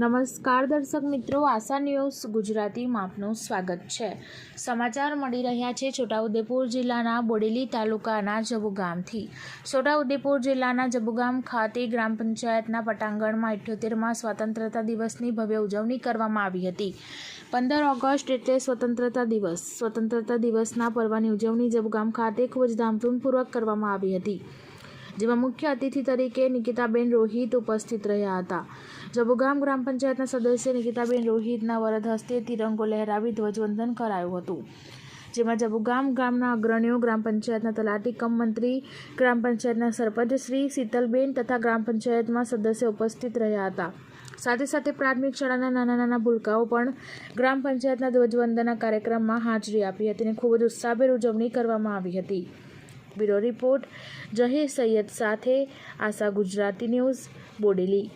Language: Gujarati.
નમસ્કાર દર્શક મિત્રો, આશા ન્યૂઝ ગુજરાતીમાં આપનું સ્વાગત છે. સમાચાર મળી રહ્યા છે છોટાઉદેપુર જિલ્લાના બોડેલી તાલુકાના જબુગામથી. છોટાઉદેપુર જિલ્લાના જબુગામ ખાતે ગ્રામ પંચાયતના પટાંગણમાં અઠ્યોતેરમાં સ્વતંત્રતા દિવસની ભવ્ય ઉજવણી કરવામાં આવી હતી. પંદર ઓગસ્ટ એટલે સ્વતંત્રતા દિવસ. સ્વતંત્રતા દિવસના પર્વની ઉજવણી જબુગામ ખાતે ખૂબ જ ધામધૂમપૂર્વક કરવામાં આવી હતી. જેમાં મુખ્ય અતિથિ તરીકે નિકિતાબેન રોહિત ઉપસ્થિત રહ્યા હતા. જબુગામ ગ્રામ પંચાયતના સદસ્ય નિકિતાબેન રોહિતના વરદ હસ્તે તિરંગો લહેરાવી ધ્વજવંદન કરાયું હતું. જેમાં જબુગામ ગામના અગ્રણીઓ, ગ્રામ પંચાયતના તલાટી કમ મંત્રી, ગ્રામ પંચાયતના સરપંચ શ્રી શીતલબેન તથા ગ્રામ પંચાયતમાં સદસ્ય ઉપસ્થિત રહ્યા હતા. સાથે સાથે પ્રાથમિક શાળાના નાના નાના ભૂલકાઓ પણ ગ્રામ પંચાયતના ધ્વજવંદના કાર્યક્રમમાં હાજરી આપી હતી અને ખૂબ જ ઉત્સાહભેર ઉજવણી કરવામાં આવી હતી. બ્યુરો રિપોર્ટ જહીર સૈયદ સાથે આશા ગુજરાતી ન્યૂઝ બોડેલી